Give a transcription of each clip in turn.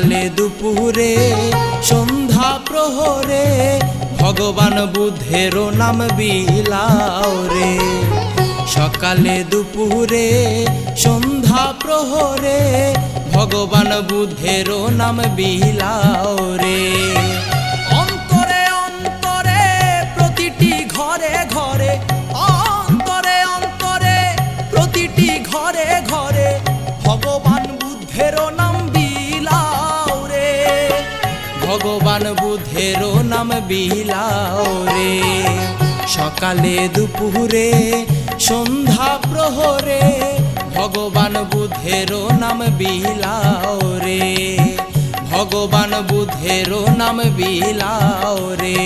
সকালে দুপুরে, সন্ধ্যা প্রহরে, ভগবান বুদ্ধের নাম বিলাও রে। সকালে দুপুরে, সন্ধ্যা প্রহরে, ভগবান বুদ্ধের নাম বিলাও রে। ভগবান বুদ্ধেরও নাম বিলাও রে। সকালে দুপুরে, সন্ধ্যা প্রহরে, ভগবান বুদ্ধেরও নাম বিলাও রে। ভগবান বুদ্ধেরও নাম বিলাও রে।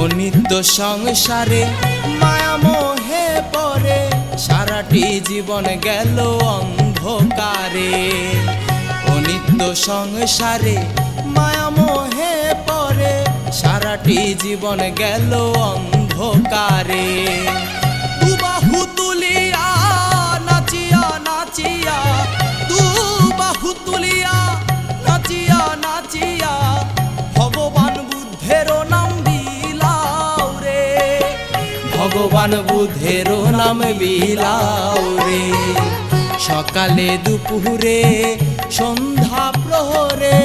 অনিত্য সংসারে সারাটি জীবন গেল অন্ধকারে, অনিত্য সংসারে, মায়া মোহে পরে। সারাটি জীবন গেল অন্ধকারে। দুবাহু তুলিয়া, নাচিয়া নাচিয়া, দুবাহু তুলিয়া ভগবান বুদ্ধেরও নাম বিলাও রে। সকালে দুপুরে, সন্ধ্যা প্রহরে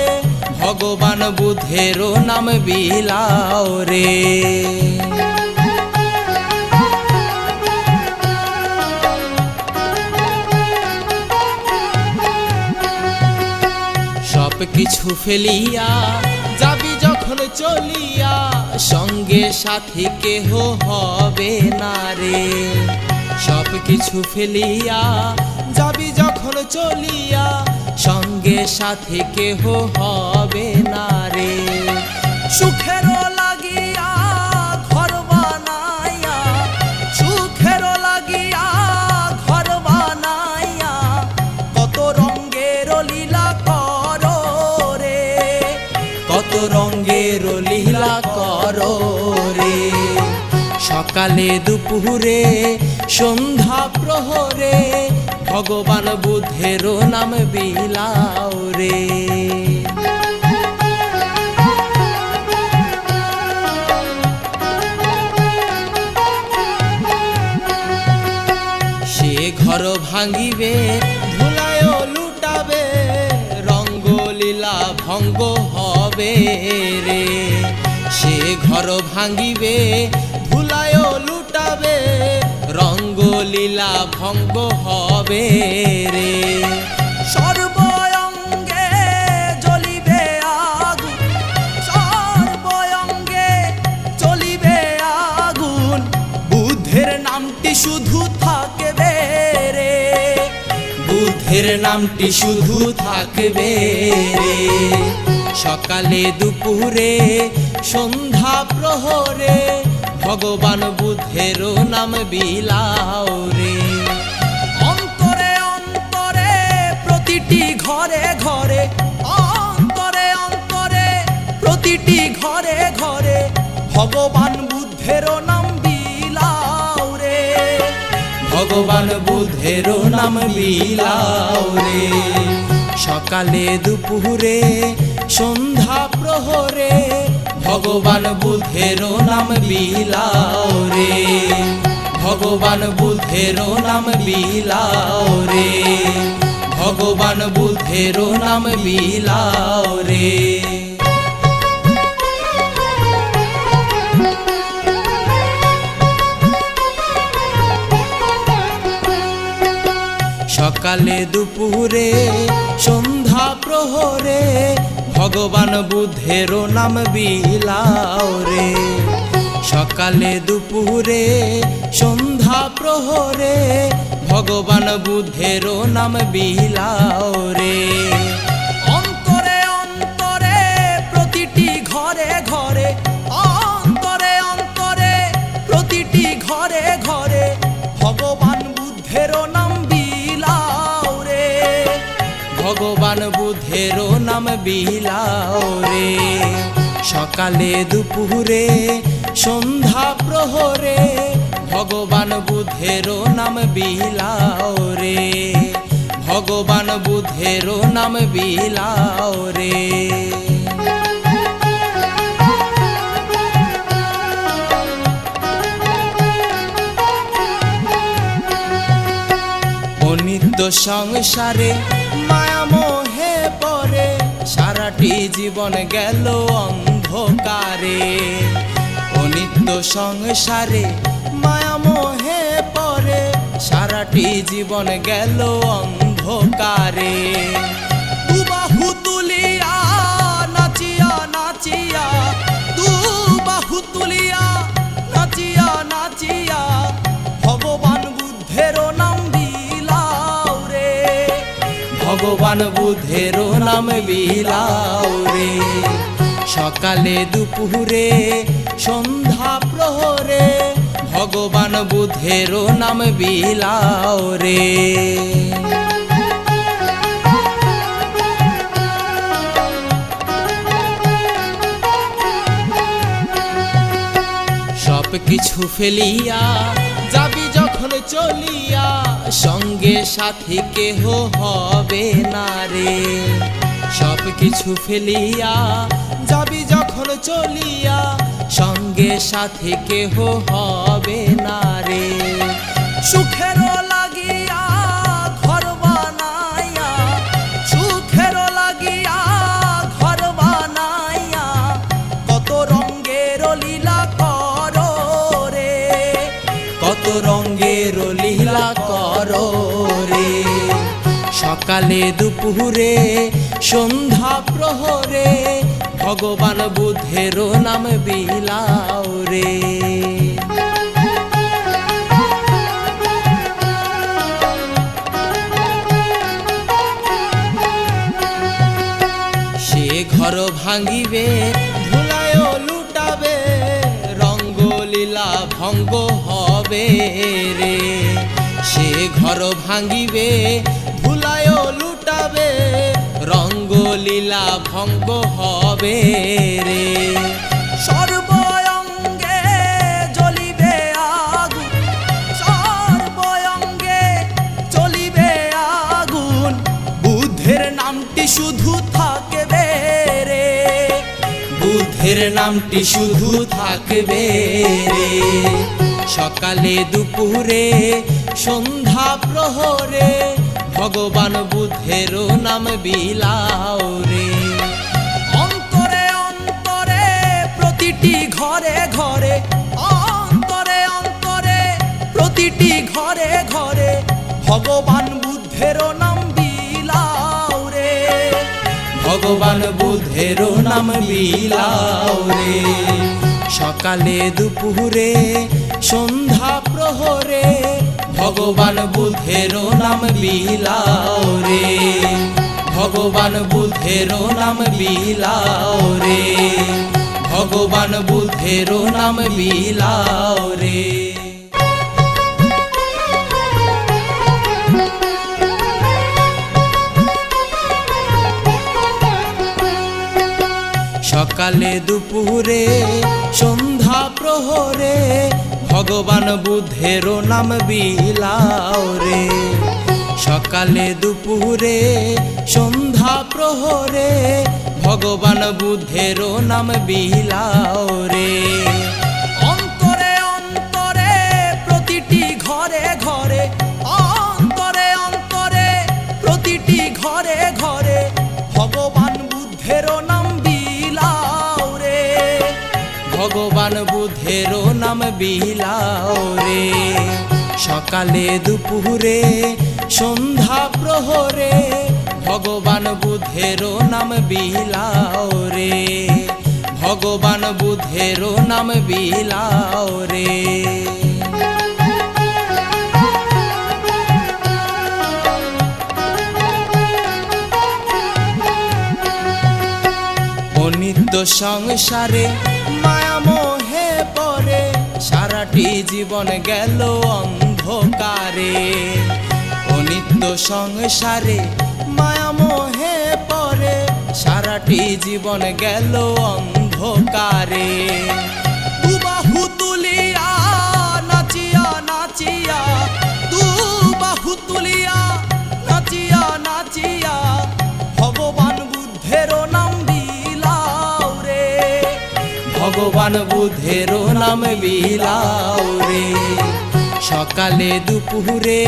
ভগবান বুধের নাম বিলাও রে। সব কিছু ফেলিয়া যাবি যখন চলিয়া, সঙ্গে সাথী কেহ হবে না রে। সব কিছু ফেলিয়া, যাবি যখন চলিয়া, সঙ্গে সাথী কেহ হবে সকালে দুপুরে, সন্ধ্যা প্রহরে, ভগবান বুদ্ধেরও নাম বিলাও রে। সে ঘর ভাঙিবে ধুলায় লুটাবে, রঙ্গলীলা ভঙ্গ হবে রে। সে ঘর ভাঙিবে রঙ্গলীলা ভঙ্গ হবে রে। সর্বঙ্গে জ্বলিবে আগুন সর্বঙ্গে আগুন। বুদ্ধের নামটি শুধু থাকবে রে, বুদ্ধের নামটি শুধু রে। সকালে দুপুরে, সন্ধ্যা প্রহরে ভগবান বুদ্ধেরও নাম বিলাও রে। অন্তরে অন্তরে, প্রতিটি ঘরে ঘরে, অন্তরে অন্তরে, প্রতিটি ঘরে ঘরে, ভগবান বুদ্ধেরও নাম বিলাও রে। ভগবান বুদ্ধেরও নাম বিলাও রে। সকালে দুপুরে, সন্ধ্যা প্রহরে ভগবান বুদ্ধেরও নাম বিলাও রে। ভগবান বুদ্ধেরও নাম বিলাও রে। ভগবান বুদ্ধেরও নাম বিলাও রে। সকালে দুপুরে, সন্ধ্যা প্রহরে ভগবান বুদ্ধেরও নাম বিলাও রে। সকালে দুপুরে সন্ধ্যা প্রহরে ভগবান বুদ্ধেরও নাম বিলাও রে। ভগবান বুদ্ধেরও নাম বিলাও রে। সকালে দুপুরে, সন্ধ্যা প্রহরে ভগবান বুদ্ধের নাম বিলাও রে। ভগবান বুদ্ধের নাম বিলাও রে। সংসারে পরে সারাটি জীবন গেল অন্ধকারে, অনিত্য সংসারে, মায়া মোহে পরে সারাটি জীবন গেল অন্ধকারে। দুবাহু তুলিয়া, নাচিয়া নাচিয়া, দুবাহু তুলিয়া ভগবান বুদ্ধের নাম বিলাও রে। সকালে দুপুরে, সন্ধ্যা প্রহরে ভগবান বুদ্ধের নাম বিলাও রে। সব কিছু ফেলিয়া যাবি চলিয়া, সঙ্গে সাথী কেহ হবে না রে। সব কিছু ফেলিয়া, যাবি যখন চলিয়া, সঙ্গে সাথী কেহ হবে না রে। সুখের সকালে দুপুরে, সন্ধ্যা প্রহরে, ভগবান বুদ্ধের নাম বিলাও রে। সে ঘর ভাঙিবে ধুলায় লুটাবে, রঙ্গলীলা ভঙ্গ হবে রে। সে ঘর ভাঙিবে রঙ্গলীলা ভঙ্গ হবে রে। সর্বঙ্গে জ্বলিবে আগুন আগুন। বুদ্ধের নামটি শুধু থাকবে রে, বুদ্ধের নামটি শুধু থাকবে রে। সকালে দুপুরে, সন্ধ্যা প্রহরে ভগবান বুদ্ধের নাম বিলাও রে। অন্তরে অন্তরে, প্রতিটি ঘরে ঘরে, অন্তরে অন্তরে, প্রতিটি ঘরে ঘরে, ভগবান বুদ্ধের নাম বিলাও রে। ভগবান বুদ্ধের নাম বিলাও রে। সকালে দুপুরে, সন্ধ্যা প্রহরে ভগবান বুদ্ধের নাম বিলাও রে। ভগবান বুদ্ধের নাম বিলাও রে। ভগবান বুদ্ধের নাম বিলাও রে। সকালে দুপুরে, সন্ধ্যা প্রহরে ভগবান বুদ্ধের নাম বিলাও রে। সকালে দুপুরে, সন্ধ্যা প্রহরে, ভগবান বুদ্ধের নাম বিলাও রে। অন্তরে অন্তরে, প্রতিটি ঘরে ঘরে, অন্তরে অন্তরে, প্রতিটি ঘরে ঘরে, ভগবান বুদ্ধের নাম ভগবান বুদ্ধের নাম বিলাও রে। সকালে দুপুরে, সন্ধ্যা প্রহরে ভগবান বুদ্ধের নাম বিলাও রে। ভগবান বুদ্ধের নাম বিলাও রে। সংসারে পরে এই জীবন গেল অন্ধকারে। অনিত্য সংসারে মায়া মোহে পরে সারাটি জীবন গেল অন্ধকারে। দুবাহু তুলিয়া নাচিয়া নাচিয়া, দুবাহু তুলিয়া ভগবান বুধেরও নাম বিলাও রে। সকালে দুপুরে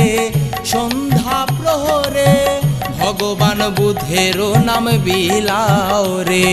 সন্ধ্যা প্রহরে ভগবান বুধেরও নাম বিলাও রে।